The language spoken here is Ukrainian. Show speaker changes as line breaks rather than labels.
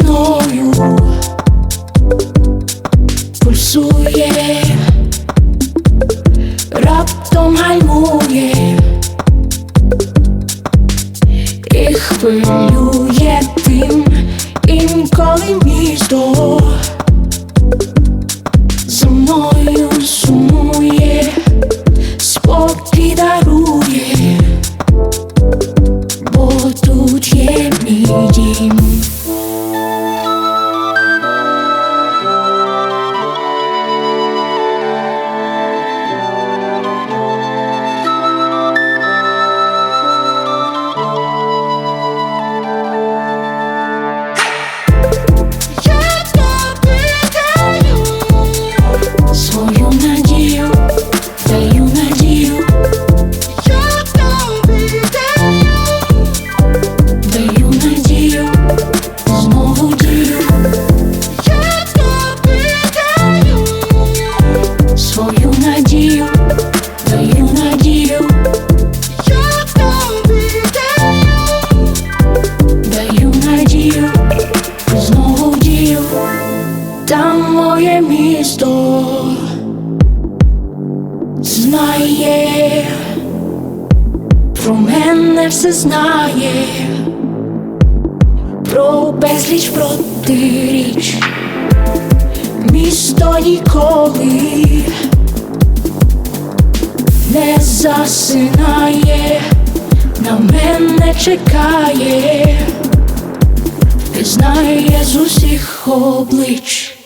мною пульсує, раптом гальмує і хвилю. Не все знає. Про безліч протиріч місто ніколи не засинає, на мене чекає, Ти знає з усіх облич.